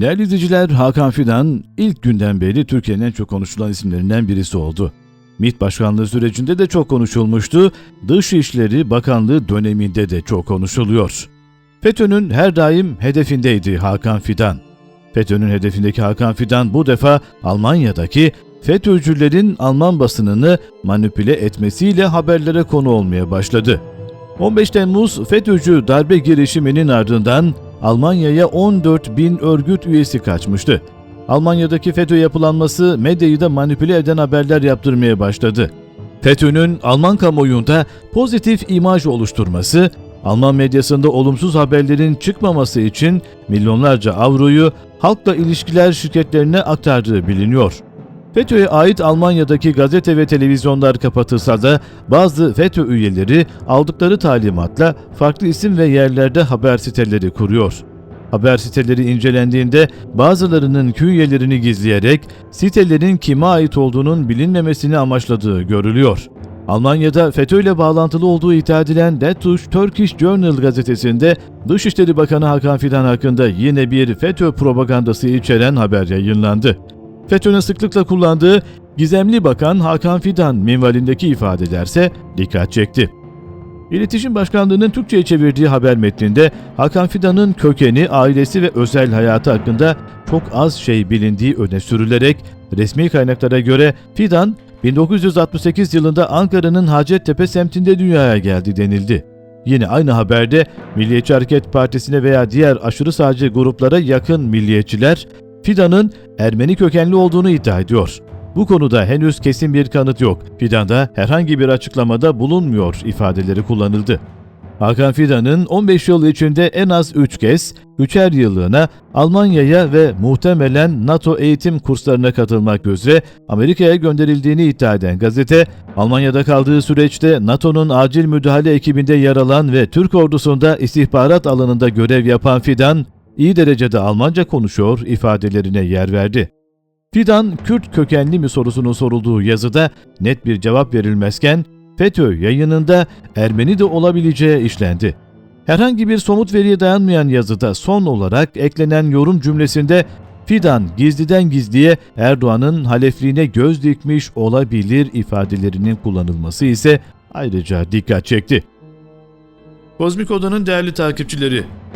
Değerli izleyiciler, Hakan Fidan ilk günden beri Türkiye'nin en çok konuşulan isimlerinden birisi oldu. MİT başkanlığı sürecinde de çok konuşulmuştu, Dışişleri Bakanlığı döneminde de çok konuşuluyor. FETÖ'nün her daim hedefindeydi Hakan Fidan. FETÖ'nün hedefindeki Hakan Fidan bu defa Almanya'daki FETÖ'cülerin Alman basınını manipüle etmesiyle haberlere konu olmaya başladı. 15 Temmuz FETÖ'cü darbe girişiminin ardından Almanya'ya 14 bin örgüt üyesi kaçmıştı. Almanya'daki FETÖ yapılanması medyayı da manipüle eden haberler yaptırmaya başladı. FETÖ'nün Alman kamuoyunda pozitif imaj oluşturması, Alman medyasında olumsuz haberlerin çıkmaması için milyonlarca avroyu halkla ilişkiler şirketlerine aktardığı biliniyor. FETÖ'ye ait Almanya'daki gazete ve televizyonlar kapatılsa da bazı FETÖ üyeleri aldıkları talimatla farklı isim ve yerlerde haber siteleri kuruyor. Haber siteleri incelendiğinde bazılarının köy üyelerini gizleyerek sitelerin kime ait olduğunun bilinmemesini amaçladığı görülüyor. Almanya'da FETÖ ile bağlantılı olduğu iddia edilen Der Turkish Journal gazetesinde Dışişleri Bakanı Hakan Fidan hakkında yine bir FETÖ propagandası içeren haber yayınlandı. FETÖ'nün sıklıkla kullandığı gizemli bakan Hakan Fidan minvalindeki ifadelerse dikkat çekti. İletişim Başkanlığı'nın Türkçe'ye çevirdiği haber metninde Hakan Fidan'ın kökeni, ailesi ve özel hayatı hakkında çok az şey bilindiği öne sürülerek resmi kaynaklara göre Fidan 1968 yılında Ankara'nın Hacettepe semtinde dünyaya geldi denildi. Yine aynı haberde Milliyetçi Hareket Partisi'ne veya diğer aşırı sağcı gruplara yakın milliyetçiler Fidan'ın Ermeni kökenli olduğunu iddia ediyor. Bu konuda henüz kesin bir kanıt yok. Fidan'da herhangi bir açıklamada bulunmuyor ifadeleri kullanıldı. Hakan Fidan'ın 15 yıl içinde en az 3 kez, üçer yıllığına Almanya'ya ve muhtemelen NATO eğitim kurslarına katılmak üzere Amerika'ya gönderildiğini iddia eden gazete, Almanya'da kaldığı süreçte NATO'nun acil müdahale ekibinde yer alan ve Türk ordusunda istihbarat alanında görev yapan Fidan, iyi derecede Almanca konuşuyor ifadelerine yer verdi. Fidan, Kürt kökenli mi sorusunun sorulduğu yazıda net bir cevap verilmezken, FETÖ yayınında Ermeni de olabileceği işlendi. Herhangi bir somut veriye dayanmayan yazıda son olarak eklenen yorum cümlesinde Fidan gizliden gizliye Erdoğan'ın halefliğine göz dikmiş olabilir ifadelerinin kullanılması ise ayrıca dikkat çekti. Kozmik Oda'nın değerli takipçileri,